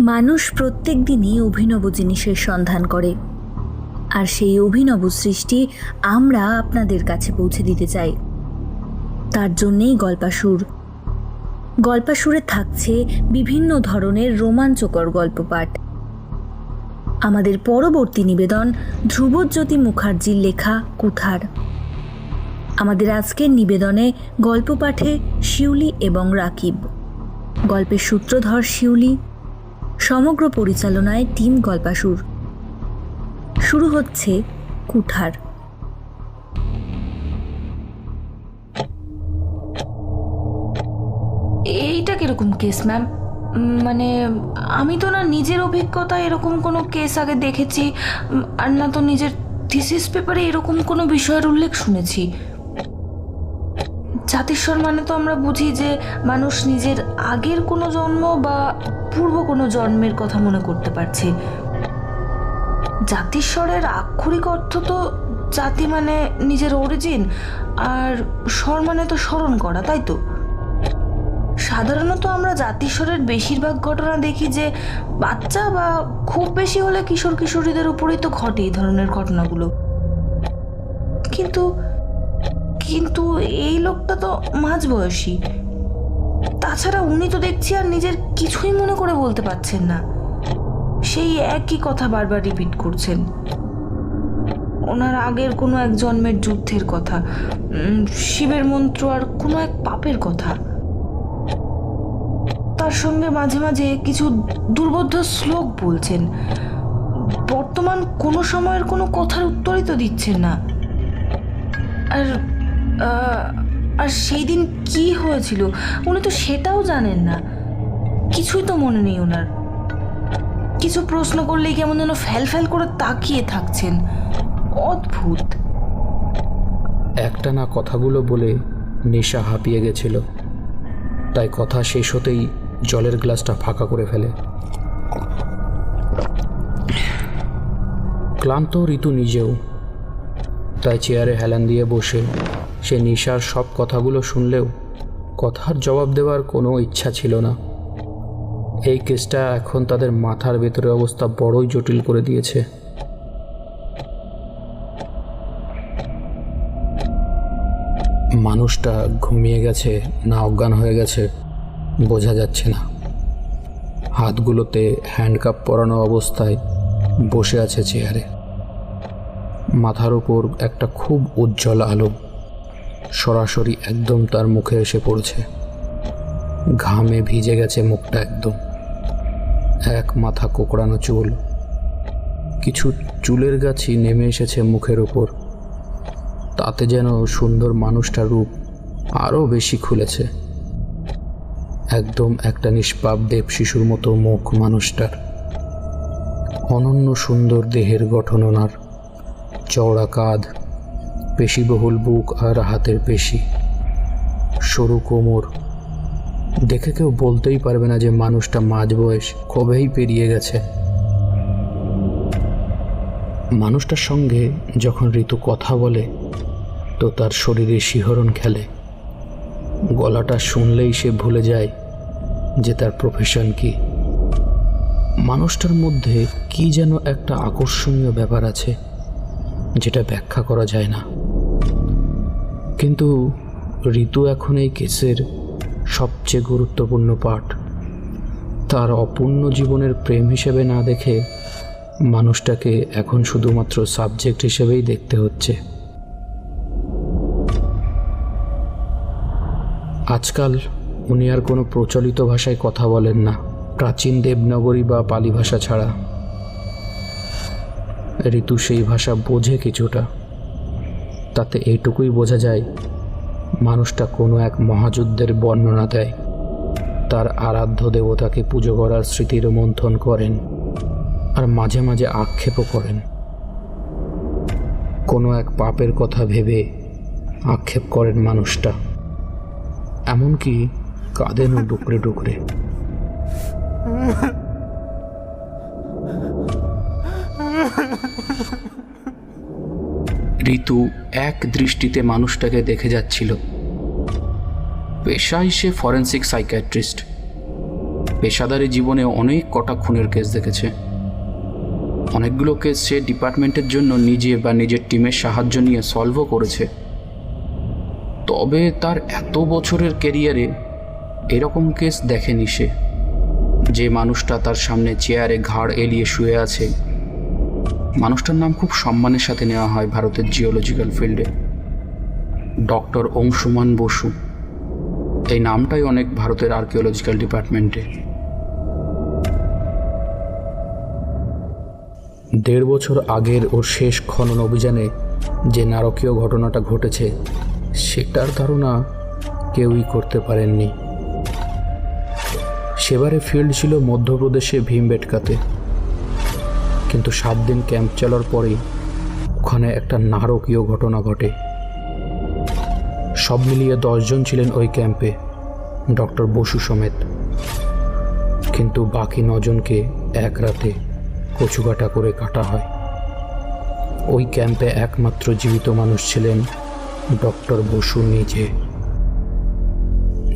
মানুষ প্রত্যেক দিনই অভিনব জিনিসের সন্ধান করে। আর সেই অভিনব সৃষ্টি আমরা আপনাদের কাছে পৌঁছে দিতে চাই। তার জন্যেই গল্পাসুর। গল্পাসুরে থাকছে বিভিন্ন ধরনের রোমাঞ্চকর গল্প পাঠ আমাদের পরবর্তী নিবেদন ধ্রুবজ্যোতি মুখার্জির লেখা কুঠার। আমাদের আজকের নিবেদনে গল্প পাঠে শিউলি এবং রাকিব। গল্পের সূত্রধর শিউলি সমগ্র পরিচালনায় টিম গল্পাসুর। শুরু হচ্ছে কুঠার। এইটা কীরকম কেস, ম্যাম? মানে আমি তো না নিজের অভিজ্ঞতা এরকম কোনো কেস আগে দেখেছি আর না তো নিজের থিসিস পেপারে এরকম কোনো বিষয়ের উল্লেখ শুনেছি। জাতিস্বর মানে তো আমরা বুঝি যে মানুষ নিজের আগের কোনো জন্ম বা পূর্ব কোনো জন্মের কথা মনে করতে পারছে। জাতিস্বরের আক্ষরিক অর্থ তো জাতি মানে নিজের অরিজিন আর স্বর মানে তো স্মরণ করা, তাই তো? সাধারণত আমরা জাতিস্বরের বেশিরভাগ ঘটনা দেখি যে বাচ্চা বা খুব বেশি হলে কিশোর কিশোরীদের উপরেই তো ঘটে এই ধরনের ঘটনাগুলো। কিন্তু কিন্তু এই লোকটা তো মাঝবয়সী তাছাড়া উনি তো দেখছি আর নিজের কিছুই মনে করে বলতে পারছেন না। সেই একই কথা বারবার রিপিট করছেন। ওনার আগের কোনো এক জন্মের যুদ্ধের কথা শিবের মন্ত্র আর কোনো এক পাপের কথা। তার সঙ্গে মাঝে মাঝে কিছু দুর্বোধ্য শ্লোক বলছেন। বর্তমান কোনো সময়ের কোনো কথার উত্তরই তো দিচ্ছেন না। আর আর সেই দিন কি হয়েছিল? উনি তো সেটাও জানেন না। কিছুই তো মনে নেই ওনার। কিছু প্রশ্ন করলেই কেমন যেন ফ্যাল ফ্যাল করে তাকিয়ে থাকছেন। অদ্ভুত। একটানা কথাগুলো বলে নেশা হাঁপিয়ে গেছিল। তাই কথা শেষ হতেই জলের গ্লাসটা ফাঁকা করে ফেলে। ক্লান্ত ঋতু নিজেও তাই চেয়ারে হেলান দিয়ে বসে সে নিশার সব কথাগুলো শুনলেও কথার জবাব দেওয়ার কোনো ইচ্ছা ছিল না। এই কেসটা এখন তাদের মাথার ভেতরে অবস্থা বড়ই জটিল করে দিয়েছে। মানুষটা ঘুমিয়ে গেছে, না অজ্ঞান হয়ে গেছে, বোঝা যাচ্ছে না। হাতগুলোতে হ্যান্ডকাপ পরানো অবস্থায় বসে আছে চেয়ারে। মাথার উপর একটা খুব উজ্জ্বল আলো সরাসরি একদম তার মুখে এসে পড়ছে। ঘামে ভিজে গেছে মুখটা একদম। এক মাথা কোকড়ানো চুল। কিছু চুলের গাছি নেমে এসেছে মুখের ওপর তাতে যেন সুন্দর মানুষটার রূপ আরও বেশি খুলেছে। একদম একটা নিষ্পাপ দেব শিশুর মতো মুখ মানুষটার। অনন্য সুন্দর দেহের গঠন ওনার। চওড়া কাঁধ, পেশিবহুল বুক আর হাতের পেশি। সরু কোমর। দেখে কেউ বলতেই পারবে না যে মানুষটা মাঝ বয়স, কবেই পেরিয়ে গেছে। মানুষটার সঙ্গে যখন ঋতু কথা বলে, তো তার শরীরে শিহরণ খেলে। গলাটা শুনলেই সে ভুলে যায় যে তার প্রফেশন কি। মানুষটার মধ্যে কি যেন একটা আকর্ষণীয় ব্যাপার আছে। যেটা ব্যাখ্যা করা যায় না। কিন্তু ঋতু এখন এই কেসের সবচেয়ে গুরুত্বপূর্ণ পাঠ। তার অপূর্ণ জীবনের প্রেম হিসেবে না দেখে মানুষটাকে এখন শুধুমাত্র সাবজেক্ট হিসেবেই দেখতে হচ্ছে। আজকাল উনি আর কোনো প্রচলিত ভাষায় কথা বলেন না। প্রাচীন দেবনগরী বা পালি ভাষা ছাড়া। ঋতু সেই ভাষা বোঝে কিছুটা। তাতে এইটুকুই বোঝা যায়, মানুষটা কোনো এক মহাযুদ্ধের বর্ণনা দেয়। তার আরাধ্য দেবতাকে পুজো করার স্মৃতির মন্থন করেন আর মাঝে মাঝে আক্ষেপও করেন। কোনো এক পাপের কথা ভেবে আক্ষেপ করেন মানুষটা। এমনকি কাঁদেনও ডুকরে ডুকরে। ঋতু এক দৃষ্টিতে মানুষটাকে দেখে যাচ্ছিল। পেশায় সে ফরেন্সিক সাইকিয়াট্রিস্ট। পেশাদারি জীবনে অনেক কটা খুনের কেস দেখেছে। অনেকগুলো কেস সে ডিপার্টমেন্টের জন্য নিজে বা নিজের টিমের সাহায্য নিয়ে সলভও করেছে। তবে তার এত বছরের কেরিয়ারে এরকম কেস দেখেনি সে। যে মানুষটা তার সামনে চেয়ারে ঘাড় এলিয়ে শুয়ে আছে মানুষটার নাম খুব সম্মানের সাথে নেওয়া হয় ভারতের জিওলজিক্যাল ফিল্ডে ডক্টর অংশুমান বসু। এই নামটাই অনেক ভারতের আর্কিওলজিক্যাল ডিপার্টমেন্টে দেড় বছর আগের ওর শেষ খনন অভিযানে যে নারকীয় ঘটনাটা ঘটেছে, সেটার ধারণা কেউই করতে পারেননি। সেবারে ফিল্ড ছিল মধ্যপ্রদেশে ভীমবেটকাতে। কিন্তু সাত দিন ক্যাম্প চালার পরেই ওখানে একটা নারকীয় ঘটনা ঘটে। সব মিলিয়ে দশজন ছিলেন ওই ক্যাম্পে, ডক্টর বসু সমেত। কিন্তু বাকি নজনকে এক রাতে কচুকাটা করে কাটা হয়। ওই ক্যাম্পে একমাত্র জীবিত মানুষ ছিলেন ডক্টর বসু নিজে।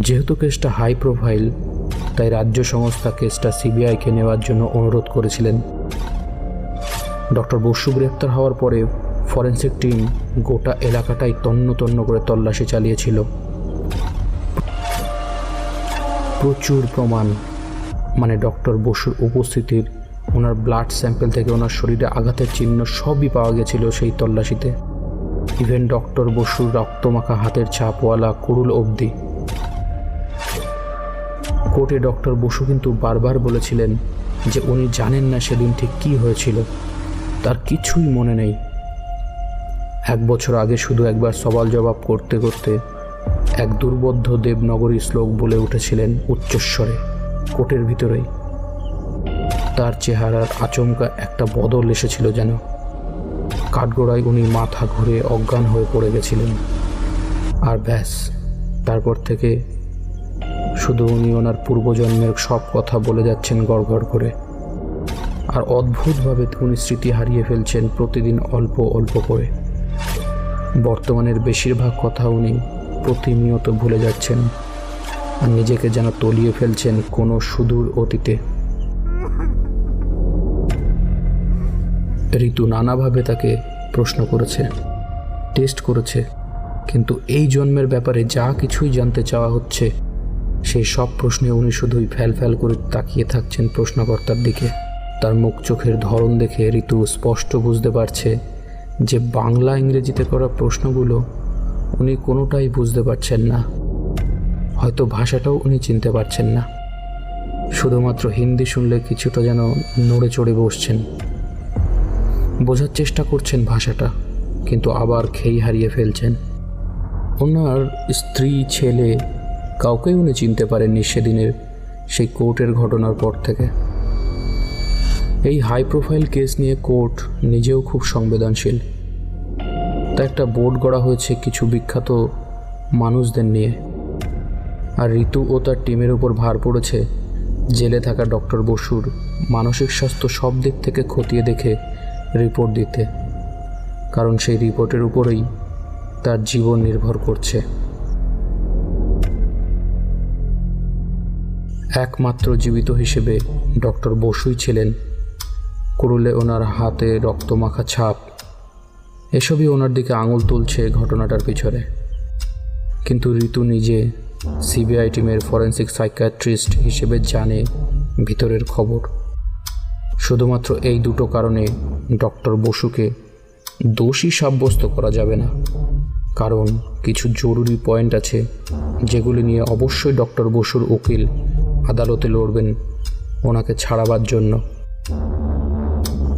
যেহেতু কেসটা হাই প্রোফাইল, তাই রাজ্য সংস্থা কেসটা সিবিআইকে নেওয়ার জন্য অনুরোধ করেছিলেন। ডক্টর বসু গ্রেপ্তার হওয়ার পরে ফরেন্সিক টিম গোটা এলাকাটাই তন্ন তন্ন করে তল্লাশি চালিয়েছিল। প্রচুর প্রমাণ মানে ডক্টর বসুর উপস্থিতির, ওনার ব্লাড স্যাম্পেল থেকে ওনার শরীরে আঘাতের চিহ্ন সবই পাওয়া গেছিল সেই তল্লাশিতে। ইভেন ডক্টর বসুর রক্তমাখা হাতের ছাপওয়ালা কুড়ুল অবধি। কোর্টে ডক্টর বসু কিন্তু বারবার বলেছিলেন যে উনি জানেন না সেদিন ঠিক কী হয়েছিল। তার কিছুই মনে নেই। এক বছর আগে শুধু একবার সওয়াল জবাব করতে করতে এক দুর্বোধ্য দেবনগরী শ্লোক বলে উঠেছিলেন উচ্চস্বরে, কোটের ভিতরেই। তার চেহারার আচমকা একটা বদল এসেছিল যেন। কাঠগোড়ায় উনি মাথা ঘুরে অজ্ঞান হয়ে পড়ে গেছিলেন। আর ব্যাস, তারপর থেকে শুধু উনি ওনার পূর্বজন্মের সব কথা বলে যাচ্ছেন গড়গড় করে। আর অদ্ভুতভাবে উনি স্মৃতি হারিয়ে ফেলছেন প্রতিদিন অল্প অল্প করে। বর্তমানের বেশিরভাগ কথা উনি প্রতিনিয়ত ভুলে যাচ্ছেন আর নিজেকে যেন তলিয়ে ফেলছেন কোনো সুদূর অতীতে। ঋতু নানাভাবে তাকে প্রশ্ন করেছে, টেস্ট করেছে, কিন্তু এই জন্মের ব্যাপারে যা কিছুই জানতে চাওয়া হচ্ছে, সেই সব প্রশ্নে উনি শুধুই ফ্যাল ফ্যাল করে তাকিয়ে থাকছেন প্রশ্নকর্তার দিকে। তার মুখ চোখের ধরন দেখে ঋতু স্পষ্ট বুঝতে পারছে যে বাংলা ইংরেজিতে করা প্রশ্নগুলো উনি কোনোটাই বুঝতে পারছেন না। হয়তো ভাষাটাও উনি চিনতে পারছেন না। শুধুমাত্র হিন্দি শুনলে কিছুটা যেন নড়ে চড়ে বসছেন। বোঝার চেষ্টা করছেন ভাষাটা, কিন্তু আবার খেই হারিয়ে ফেলছেন। ওনার স্ত্রী, ছেলে কাউকেই উনি চিনতে পারেননি সেদিনের সেই কোর্টের ঘটনার পর থেকে। এই হাই প্রোফাইল কেস নিয়ে কোর্ট নিজেও খুব সংবেদনশীল। তা একটা বোর্ড গড়া হয়েছে কিছু বিখ্যাত মানুষদের নিয়ে। আর ঋতু ও তার টিমের উপর ভার পড়েছে জেলে থাকা ডক্টর বসুর মানসিক স্বাস্থ্য সব দিক থেকে খতিয়ে দেখে রিপোর্ট দিতে। কারণ সেই রিপোর্টের উপরেই তার জীবন নির্ভর করছে। একমাত্র জীবিত হিসেবে ডক্টর বসুই ছিলেন কুরুলে ওনার হাতে রক্তমাখা ছাপ। এসবই ওনার দিকে আঙুল তুলছে ঘটনাটার পিছনে। কিন্তু ঋতু নিজে সিবিআই টিমের ফরেন্সিক সাইকিয়াট্রিস্ট হিসেবে জানে ভিতরের খবর। শুধুমাত্র এই দুটো কারণে ডক্টর বসুকে দোষী সাব্যস্ত করা যাবে না। কারণ কিছু জরুরি পয়েন্ট আছে যেগুলি নিয়ে অবশ্যই ডক্টর বসুর উকিল আদালতে লড়বেন ওনাকে ছাড়াবার জন্য।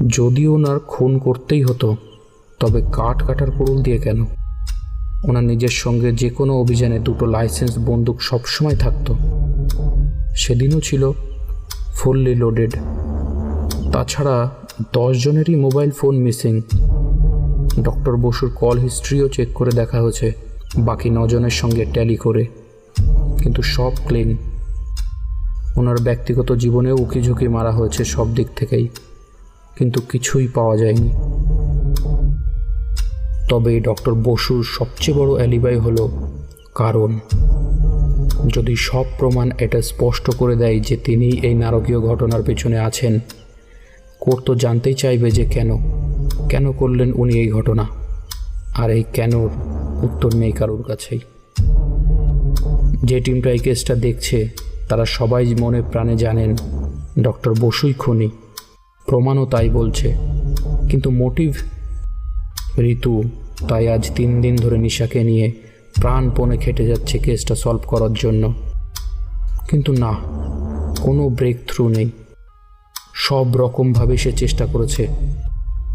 যদি ওনার খুন করতেই হতো, তবে কাঠ কাটার কুড়ুল দিয়ে কেন? ওনার নিজের সঙ্গে যে কোনো অভিযানে দুটো লাইসেন্স বন্দুক সবসময় থাকতো। সেদিনও ছিল ফুললি লোডেড। তাছাড়া দশ জনেরই মোবাইল ফোন মিসিং। ডক্টর বসুর কল হিস্ট্রিও চেক করে দেখা হয়েছে, বাকি নজনের সঙ্গে ট্যালি করে। কিন্তু সব ক্লিন। ওনার ব্যক্তিগত জীবনেও উকি ঝুঁকি মারা হয়েছে সব দিক থেকেই। কিন্তু কিছুই পাওয়া যায়নি। তবে ডক্টর বসুর সবচেয়ে বড় অ্যালিবাই হলো কারণ। যদি সব প্রমাণ এটা স্পষ্ট করে দেয় যে তিনি এই নারকীয় ঘটনার পেছনে আছেন, কোর্ট তো জানতেই চাইবে যে কেন কেন করলেন উনি এই ঘটনা, আর এই কেনর উত্তর নেই কারোর কাছেই। যে টিমটা এই কেসটা দেখছে, তারা সবাই মনে প্রাণে জানেন ডক্টর বসুই খুনি। প্রমাণও তাই বলছে। কিন্তু মোটিভ? ঋতু, তাই আজ তিন দিন ধরে নিশাকে নিয়ে প্রাণপণে খেটে যাচ্ছে কেসটা সলভ করার জন্য। কিন্তু না, কোনো ব্রেক থ্রু নেই। সব রকমভাবে সে চেষ্টা করেছে।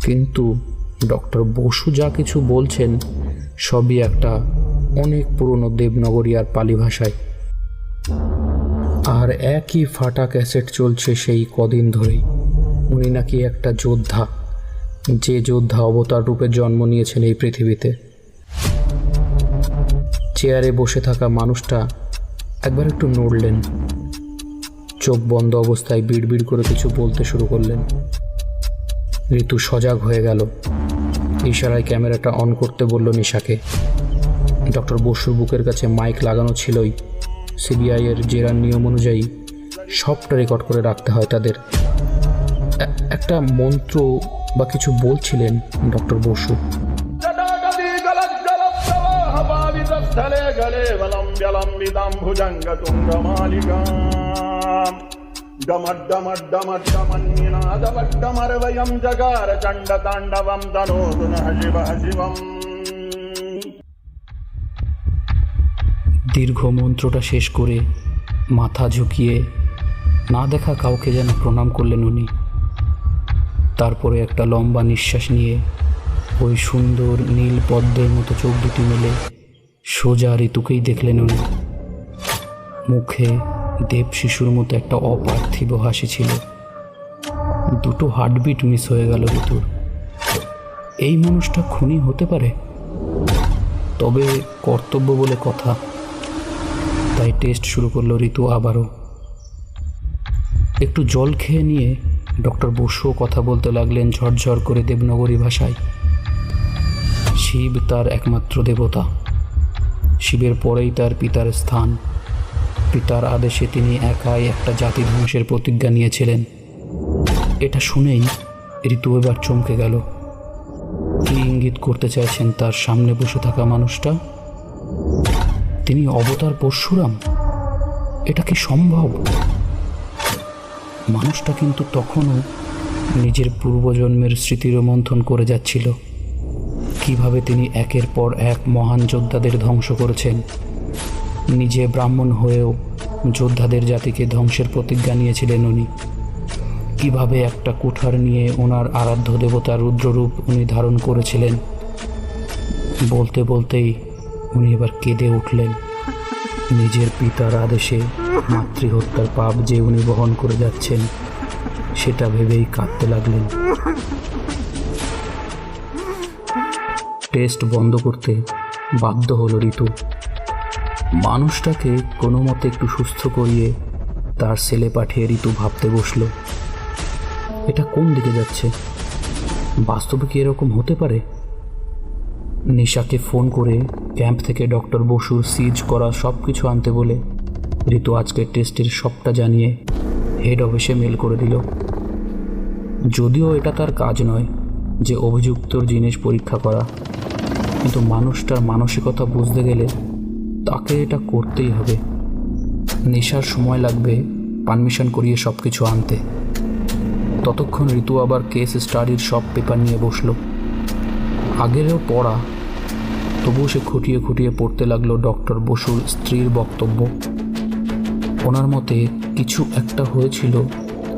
কিন্তু ডক্টর বসু যা কিছু বলছেন, সবই একটা অনেক পুরনো দেবনগরী আর পালি ভাষায়। আর একই ফাটা ক্যাসেট চলছে সেই কদিন ধরেই। উনি নাকি একটা যোদ্ধা। যে যোদ্ধা অবতার রূপে জন্ম নিয়েছেন এই পৃথিবীতে। চেয়ারে বসে থাকা মানুষটা একবার একটু নড়লেন। চোখ বন্ধ অবস্থায় বিড়বিড় করে কিছু বলতে শুরু করলেন। ঋতু সজাগ হয়ে গেল। ইশারায় ক্যামেরাটা অন করতে বলল নিশাকে। ডক্টর বসুর বুকের কাছে মাইক লাগানো ছিলই। সিবিআই এর জেরার নিয়ম অনুযায়ী সবটা রেকর্ড করে রাখতে হয় তাদের। একটা মন্ত্র বা কিছু বলছিলেন ডক্টর বসু जटाकटी जलज्जलप्रवाहपावितस्थले गले बलं व्यलम्बितां भुजङ्गतुङ्गमालिकाम् डमड्डमड्डमड्डमन्निनादवड्डमर्वयं जगार चण्डताण्डवं तनोतु नः शिवः शिवम् দীর্ঘ মন্ত্রটা শেষ করে মাথা ঝুঁকিয়ে না দেখা কাউকে যেন প্রণাম করলেন উনি তারপরে একটা লম্বা নিঃশ্বাস নিয়ে ওই সুন্দর নীল পদ্মের মতো চোখ দুটি মেলে সোজা ঋতুকেই দেখলেন উনি। মুখে দেব শিশুর মতো একটা অপার্থিব হাসি ছিল। দুটো হার্টবিট মিস হয়ে গেল ঋতুর। এই মানুষটা খুনি হতে পারে? তবে কর্তব্য বলে কথা। তাই টেস্ট শুরু করল ঋতু আবারও। একটু জল খেয়ে নিয়ে ডক্টর বসুও কথা বলতে লাগলেন ঝরঝর করে দেবনগরী ভাষায়। শিব তার একমাত্র দেবতা। শিবের পরেই তার পিতার স্থান। পিতার আদেশে তিনি একাই একটা জাতি ধ্বংসের প্রতিজ্ঞা নিয়েছিলেন। এটা শুনেই ঋতু এবার চমকে গেল। কি ইঙ্গিত করতে চাইছেন তার সামনে বসে থাকা মানুষটা? তিনি অবতার পরশুরাম? এটা কি সম্ভব? মানুষটা কিন্তু তখনও নিজের পূর্বজন্মের স্মৃতির মন্থন করে যাচ্ছিল। কীভাবে তিনি একের পর এক মহান যোদ্ধাদের ধ্বংস করেছেন। নিজে ব্রাহ্মণ হয়েও যোদ্ধাদের জাতিকে ধ্বংসের প্রতিজ্ঞা নিয়েছিলেন উনি। কীভাবে একটা কুঠার নিয়ে ওনার আরাধ্য দেবতা রুদ্ররূপ উনি ধারণ করেছিলেন। বলতে বলতেই উনি এবার কেঁদে উঠলেন। নিজের পিতার আদেশে মাতৃহত্যার পাপ যে উনি বহন করে যাচ্ছেন, সেটা ভেবেই কাঁদতে লাগলেন। টেস্ট বন্ধ করতে বাধ্য হলো ঋতু। মানুষটাকে কোনো মতে একটু সুস্থ করিয়ে তার ছেলে পাঠিয়ে ঋতু ভাবতে বসল। এটা কোন দিকে যাচ্ছে? বাস্তবে কি এরকম হতে পারে? নিশাকে ফোন করে ক্যাম্প থেকে ডক্টর বসুর সিজ করা সব কিছু আনতে বলে ঋতু আজকের টেস্টের সবটা জানিয়ে হেড অফিসে মেল করে দিল। যদিও এটা তার কাজ নয় যে অভিযুক্তর জিনিস পরীক্ষা করা, কিন্তু মানুষটার মানসিকতা বুঝতে গেলে তাকে এটা করতেই হবে। নেশার সময় লাগবে পারমিশন করিয়ে সব কিছু আনতে। ততক্ষণ ঋতু আবার কেস স্টাডির সব পেপার নিয়ে বসল। আগেরও পড়া, তবুও সে খুঁটিয়ে খুঁটিয়ে পড়তে লাগল ডক্টর বসুর স্ত্রীর বক্তব্য। ওনার মতে কিছু একটা হয়েছিল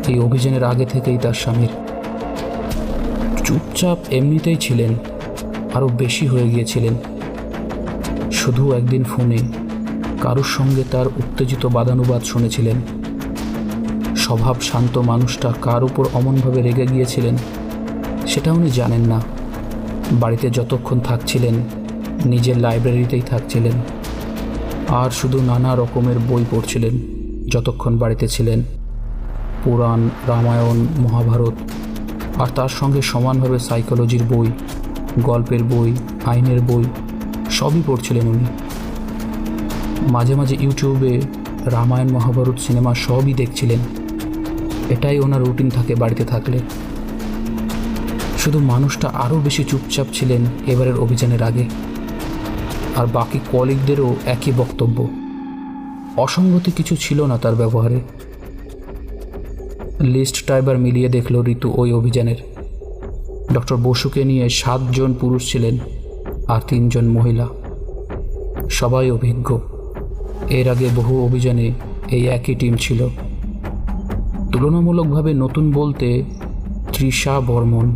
এই অভিযানের আগে থেকেই তার স্বামীর। চুপচাপ এমনিতেই ছিলেন, আরও বেশি হয়ে গিয়েছিলেন। শুধু একদিন ফোনে কারোর সঙ্গে তার উত্তেজিত বাদানুবাদ শুনেছিলেন। স্বভাব শান্ত মানুষটা কার উপর অমনভাবে রেগে গিয়েছিলেন, সেটা উনি জানেন না। বাড়িতে যতক্ষণ থাকছিলেন, নিজের লাইব্রেরিতেই থাকছিলেন। আর শুধু নানা রকমের বই পড়ছিলেন, যতক্ষণ বাড়িতে ছিলেন। পুরাণ, রামায়ণ, মহাভারত, আর তার সঙ্গে সমানভাবে সাইকোলজির বই, গল্পের বই, আইনের বই, সবই পড়ছিলেন উনি। মাঝে মাঝে ইউটিউবে রামায়ণ, মহাভারত সিনেমা সবই দেখছিলেন। এটাই ওনার রুটিন থাকে বাড়িতে থাকলে। শুধু মানুষটা আরও বেশি চুপচাপ ছিলেন এবারের অভিযানের আগে। আর বাকি কলিগদেরও একই বক্তব্য। অসঙ্গতি কিছু ছিল না তার ব্যবহারে। লিস্টটা এবার মিলিয়ে দেখল ঋতু ওই অভিযানের। ডক্টর বসুকে নিয়ে সাতজন পুরুষ ছিলেন আর তিনজন মহিলা। সবাই অভিজ্ঞ। এর আগে বহু অভিযানে এই একই টিম ছিল। তুলনামূলকভাবে নতুন বলতে তৃষা বর্মন।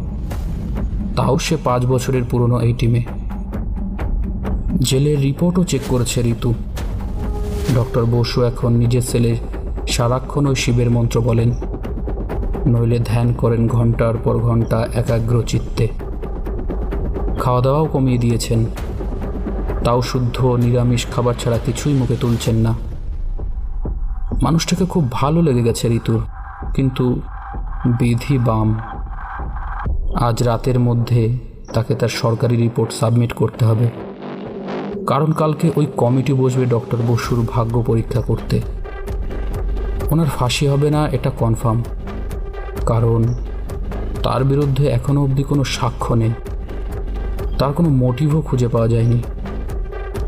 তাও সে পাঁচ বছরের পুরনো এই টিমে। জেলের রিপোর্টও চেক করেছে ঋতু। ডক্টর বসু এখন নিজের ছেলে সারাক্ষণ ওই শিবের মন্ত্র বলেন। নইলে ধ্যান করেন ঘণ্টার পর ঘণ্টা একাগ্র চিত্তে খাওয়া দাওয়াও কমিয়ে দিয়েছেন। তাও শুদ্ধ নিরামিষ খাবার ছাড়া কিছুই মুখে তুলছেন না। মানুষটাকে খুব ভালো লেগে গেছে ঋতুর, কিন্তু বিধি বাম। আজ রাতের মধ্যে তাকে তার সরকারি রিপোর্ট সাবমিট করতে হবে। কারণ কালকে ওই কমিটি বসবে ডক্টর বসুর ভাগ্য পরীক্ষা করতে। ওনার ফাঁসি হবে না, এটা কনফার্ম কারণ তার বিরুদ্ধে এখনও অবধি কোনো সাক্ষ্য নেই। তার কোনো মোটিভও খুঁজে পাওয়া যায়নি।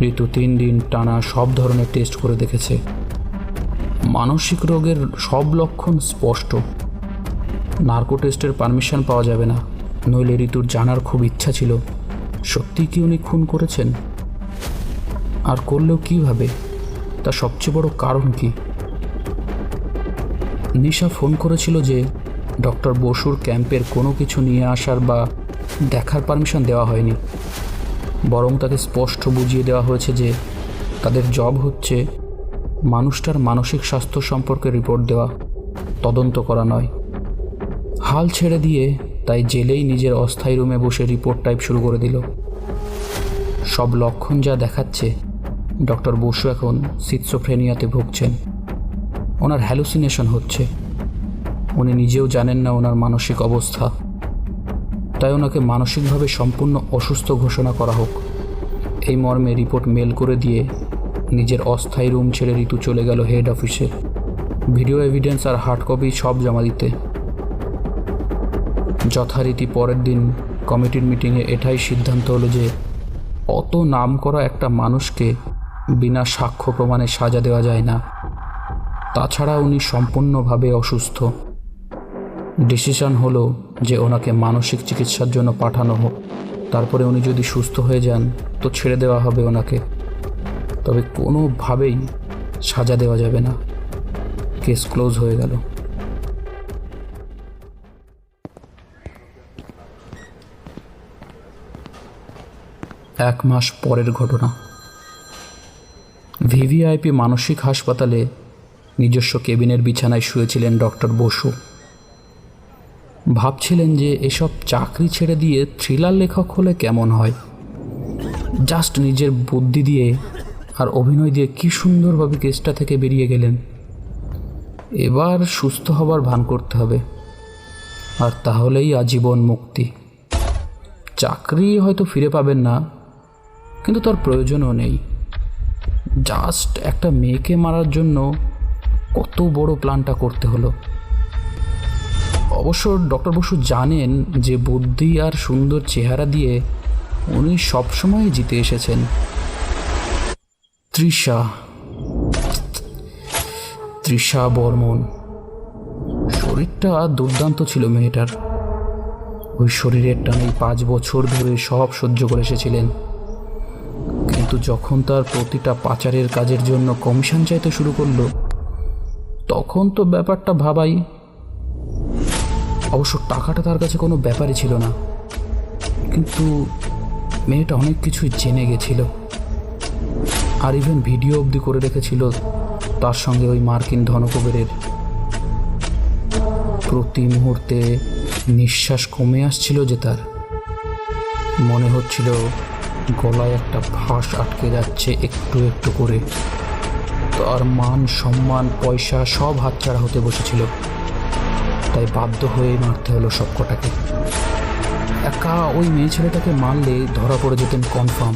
ঋতু তিন দিন টানা সব ধরনের টেস্ট করে দেখেছে। মানসিক রোগের সব লক্ষণ স্পষ্ট। নার্কো টেস্টের পারমিশন পাওয়া যাবে না। নইলে ঋতুর জানার খুব ইচ্ছা ছিল। সত্যি কি উনি খুন করেছেন? আর করলেও কীভাবে? তার সবচেয়ে বড় কারণ কি? নিশা ফোন করেছিল যে ডক্টর বসুর ক্যাম্পের কোনো কিছু নিয়ে আসার বা দেখার পারমিশন দেওয়া হয়নি। বরং তাকে স্পষ্ট বুঝিয়ে দেওয়া হয়েছে যে তাদের জব হচ্ছে মানুষটার মানসিক স্বাস্থ্য সম্পর্কে রিপোর্ট দেওয়া, তদন্ত করা নয়। হাল ছেড়ে দিয়ে তাই জেলেই নিজের অস্থায়ী রুমে বসে রিপোর্ট টাইপ শুরু করে দিল। সব লক্ষণ যা দেখাচ্ছে ডক্টর বসু এখন সিৎসোফ্রেনিয়াতে ভুগছেন। ওনার হ্যালুসিনেশন হচ্ছে। উনি নিজেও জানেন না ওনার মানসিক অবস্থা। তাই ওনাকে মানসিকভাবে সম্পূর্ণ অসুস্থ ঘোষণা করা হোক। এই মর্মে রিপোর্ট মেল করে দিয়ে নিজের অস্থায়ী রুম ছেড়ে ঋতু চলে গেল হেড অফিসে। ভিডিও এভিডেন্স আর হার্ড কপি সব জমা দিতে। যথারীতি পরের দিন কমিটির মিটিংয়ে এটাই সিদ্ধান্ত হলো যে অত নাম করা একটা মানুষকে বিনা সাক্ষ্য প্রমাণে সাজা দেওয়া যায় না। তাছাড়া উনি সম্পূর্ণভাবে অসুস্থ। ডিসিশন হলো যে ওনাকে মানসিক চিকিৎসার জন্য পাঠানো হোক। তারপরে উনি যদি সুস্থ হয়ে যান, তো ছেড়ে দেওয়া হবে ওনাকে। তবে কোনোভাবেই সাজা দেওয়া যাবে না। কেস ক্লোজ হয়ে গেল। এক মাস পরের ঘটনা। ভিভিআইপি মানসিক হাসপাতালে নিজস্ব কেবিনের বিছানায় শুয়েছিলেন ডক্টর বসু। ভাবছিলেন যে এসব চাকরি ছেড়ে দিয়ে থ্রিলার লেখক হলে কেমন হয়। জাস্ট নিজের বুদ্ধি দিয়ে আর অভিনয় দিয়ে কি সুন্দরভাবে কেসটা থেকে বেরিয়ে গেলেন। এবার সুস্থ হবার ভান করতে হবে। আর তাহলেই আজীবন মুক্তি। চাকরি হয়তো ফিরে পাবেন না, কিন্তু তার প্রয়োজনও নেই। জাস্ট একটা মেয়েকে মারার জন্য কত বড় প্ল্যানটা করতে হলো। অবশ্য ডক্টর বসু জানেন যে বুদ্ধি আর সুন্দর চেহারা দিয়ে উনি সবসময় জিতে এসেছেন। তৃষা। তৃষা বর্মন। শরীরটা দুর্দান্ত ছিল মেয়েটার। ওই শরীরের টানে পাঁচ বছর ধরে সব সহ্য করে এসেছিলেন। কিন্তু যখন তার প্রতিটা পাচারের কাজের জন্য কমিশন চাইতে শুরু করল, তখন তো ব্যাপারটা ভাবাই। অবশ্য টাকাটা তার কাছে কোনো ব্যাপারই ছিল না। কিন্তু মেয়েটা অনেক কিছুই জেনে গেছিল। আর ইভেন ভিডিও অবধি করে রেখেছিল তার সঙ্গে ওই মার্কিন ধনকুবেরের। প্রতি মুহূর্তে নিঃশ্বাস কমে আসছিল যে তার। মনে হচ্ছিল গলায় একটা ফাঁস আটকে যাচ্ছে একটু একটু করে। তার মান, সম্মান, পয়সা সব হাতছাড়া হতে বসেছিল। তাই বাধ্য হয়ে মারতে হলো সব কটাকে একা ওই মেয়ে ছেলেটাকে মারলে ধরা পড়ে যেতেন কনফার্ম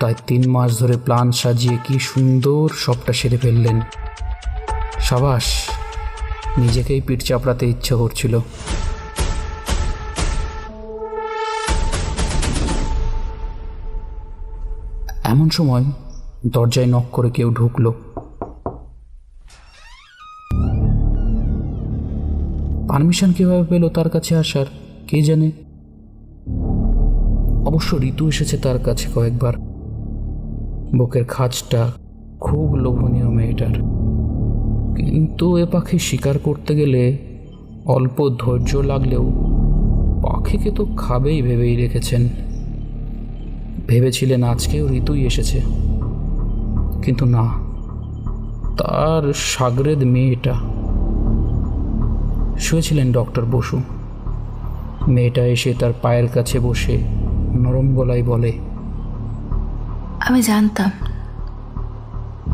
তাই তিন মাস ধরে প্ল্যান সাজিয়ে কি সুন্দর সবটা সেরে ফেললেন। সাবাস, নিজেকেই পিঠ চাপড়াতে ইচ্ছা করছিল। এমন সময় দরজায় নক করে কেউ ঢুকলো। পারমিশন কীভাবে পেল তার কাছে আসার, কে জানে? অবশ্য ঋতু এসেছে তার কাছে কয়েকবার। বুকের খাঁজটা খুব লোভনীয় মেয়েটার। কিন্তু এ পাখি শিকার করতে গেলে অল্প ধৈর্য লাগলেও পাখিকে তো খাবেই ভেবেই রেখেছেন। ভেবেছিলেন আজকেও ঋতুই এসেছে। কিন্তু না তার সাগরেদ মেয়েটা শুয়েছিলেন ডক্টর বসু। মেয়েটা এসে তার পায়ের কাছে বসে নরম গলায় বলে আমি জানতাম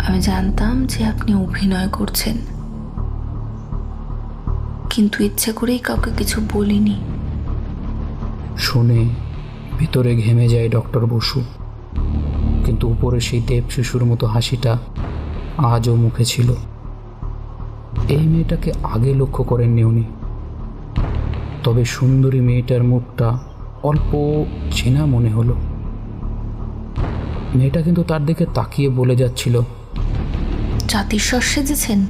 আমি জানতাম যে আপনি অভিনয় করছেন। কিন্তু ইচ্ছে করেই কাউকে কিছু বলিনি। শুনে ভিতরে ঘেমে যায় ডক্টর বসু। কিন্তু উপরে সেই দেব শিশুর মতো হাসিটা আজও মুখে ছিল। এই মেয়েটাকে আগে লক্ষ্য করেননি উনি। তবে সুন্দরী মেয়েটার মুখটা অল্প চেনা মনে হলো। মেয়েটা কিন্তু তার দিকে তাকিয়ে বলে যাচ্ছিল জাতিস্বর সেজেছেন?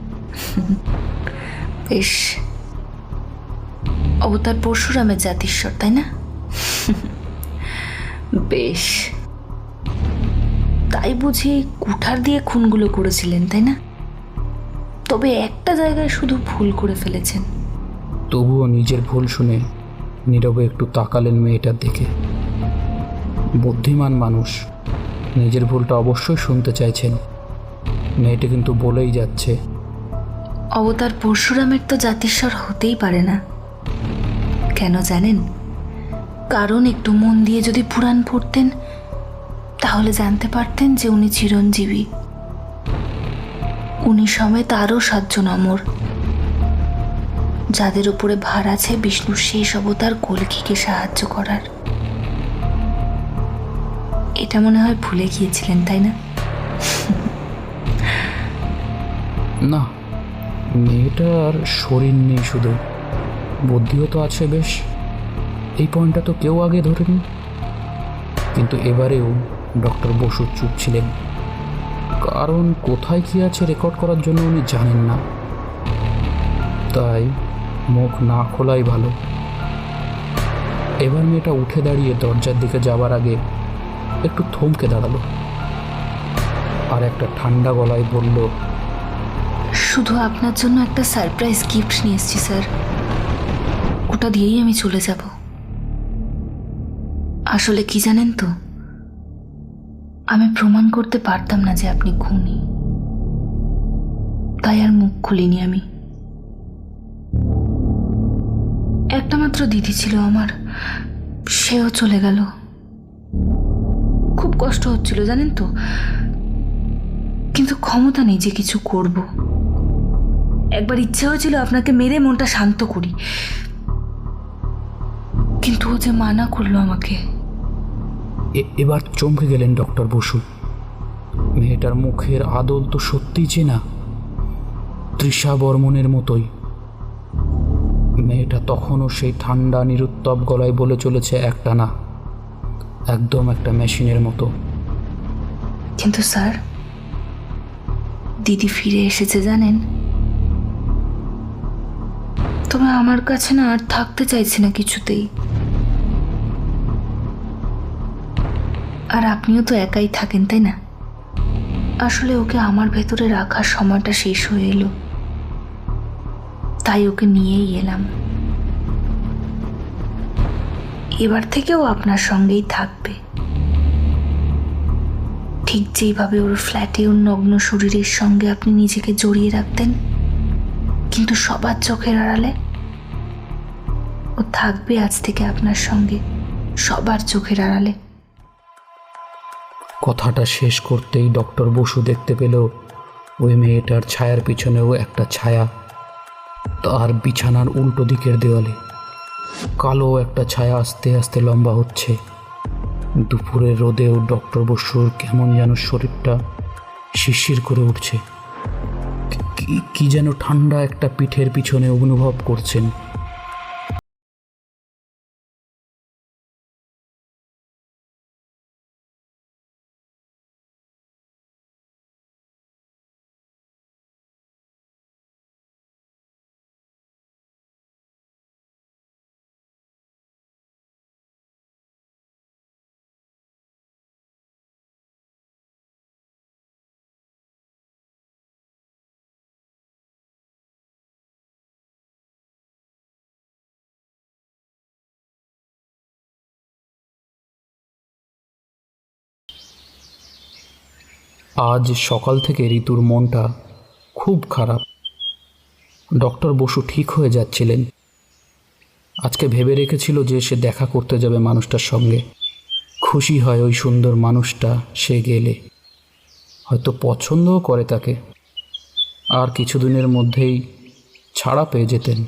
বেশ। অবতার পরশুরামের জাতিস্বর তাই না? বেশ। তাই বুঝি কুঠার দিয়ে খুনগুলো করেছিলেন তাই না? তবে একটা জায়গায় শুধু ভুল করে ফেলেছেন। তবুও নিজের ভুল শুনে নীরবে একটু তাকালেন মেয়েটার দিকে। বুদ্ধিমান মানুষ নিজের ভুলটা অবশ্যই শুনতে চাইছেন। মেয়েটা কিন্তু বলেই যাচ্ছে। অবতার পরশুরামের তো জাতিস্বর হতেই পারে না। কেন জানেন? কারণ একটু মন দিয়ে যদি পুরাণ পড়তেন, তাহলে জানতে পারতেন যে উনি চিরঞ্জীবী। উনি সমেত আরও সাতজন অমর, যাদের উপরে ভার আছে বিষ্ণুর শেষ অবতার কলকিকে সাহায্য করার। এটা মনে হয় ভুলে গিয়েছিলেন, তাই না? না, মেয়েটার শরীর নেই শুধু। বুদ্ধিও তো আছে বেশ। এই পয়েন্টটা তো কেউ আগে ধরেনি। কিন্তু এবারেও ডক্টর বসু চুপ ছিলেন। কারণ কোথায় কী আছে রেকর্ড করার জন্য উনি জানেন না। তাই মুখ না খোলাই ভালো। এবার মেয়েটা উঠে দাঁড়িয়ে দরজার দিকে যাবার আগে একটু থমকে দাঁড়াল। আর একটা ঠান্ডা গলায় বলল, শুধু আপনার জন্য একটা সারপ্রাইজ গিফট নিয়ে এসেছি, স্যার। ওটা দিয়েই আমি চলে যাব। আসলে কি জানেন তো? আমি প্রমাণ করতে পারতাম না যে আপনি খুনি। তাই আর মুখ খুলিনি আমি। একটা মাত্র দিদি ছিল আমার। সেও চলে গেল। খুব কষ্ট হচ্ছিল, জানেন তো? কিন্তু ক্ষমতা নেই যে কিছু করব। একবার ইচ্ছে হয়েছিল আপনাকে মেরে মনটা শান্ত করি। কিন্তু ও যে মানা করল আমাকে এবার চমকে গেলেন ডক্টর বসু। মেয়েটার মুখের আদল তো সত্যিই চেনা, তৃষা বর্মনের মতোই। মেয়েটা তখনও সেই ঠান্ডা নিরুত্তপ গলায় বলে চলেছে একটা না একদম একটা মেশিনের মতো। কিন্তু স্যার, দিদি ফিরে এসেছে জানেন? তবে আমার কাছে না আর থাকতে চাইছে না কিছুতেই। আর আপনিও তো একাই থাকেন, তাই না? আসলে ওকে আমার ভেতরে রাখার সময়টা শেষ হয়ে এলো। তাই ওকে নিয়েই এলাম। এবার থেকেও আপনার সঙ্গেই থাকবে। ঠিক যেইভাবে ওর ফ্ল্যাটে ওর নগ্ন শরীরের সঙ্গে আপনি নিজেকে জড়িয়ে রাখতেন, কিন্তু সবার চোখের আড়ালে ও থাকবে আজ থেকে আপনার সঙ্গে, সবার চোখের আড়ালে। কথাটা শেষ করতেই ডক্টর বসু দেখতে পেল ওই মেয়েটার ছায়ার পিছনেও একটা ছায়া, তার বিছানার উল্টো দিকের দেওয়ালে। কালো একটা ছায়া আস্তে আস্তে লম্বা হচ্ছে। দুপুরের রোদেও ডক্টর বসুর কেমন যেন শরীরটা শিরশির করে উঠছে। কি- কি যেন ঠান্ডা একটা পিঠের পিছনে অনুভব করছেন। আজ সকাল থেকে ঋতুর মনটা খুব খারাপ। ডক্টর বসু ঠিক হয়ে যাচ্ছিলেন। আজকে ভেবে রেখেছিল যে সে দেখা করতে যাবে মানুষটার সঙ্গে। খুশি হয় ওই সুন্দর মানুষটা, সে গেলে। হয়তো পছন্দও করে তাকে। আর কিছুদিনের মধ্যেই ছাড়া পেয়ে যেতেন।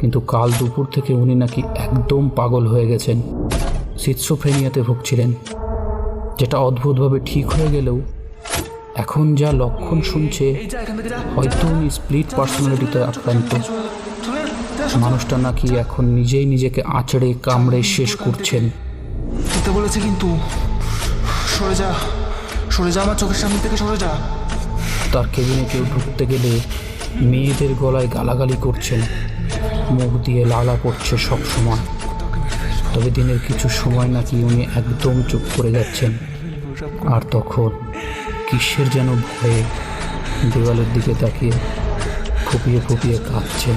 কিন্তু কাল দুপুর থেকে উনি নাকি একদম পাগল হয়ে গেছেন। সিৎসোফ্রেনিয়াতে ভুগছিলেন। যেটা অদ্ভুতভাবে ঠিক হয়ে গেলেও এখন যা লক্ষণ শুনছে হয়তো উনি স্প্লিট পার্সোনালিটিতে আক্রান্ত। মানুষটা নাকি এখন নিজেই নিজেকে আঁচড়ে কামড়ে শেষ করছেন। বলেছে কিন্তু সরে যা সরে যা আমার চোখের সামনে থেকে সরে যা। তার কেবিনে কেউ ঢুকতে গেলে মেয়েদের গলায় গালাগালি করছেন। মুখ দিয়ে লালা পড়ছে সব সময় তবে দিনের কিছু সময় নাকি উনি একদম চুপ করে যাচ্ছেন। আর তখন কিসের যেন ভয়ে দেওয়ালের দিকে তাকিয়ে ফুপিয়ে ফুপিয়ে কাঁদছেন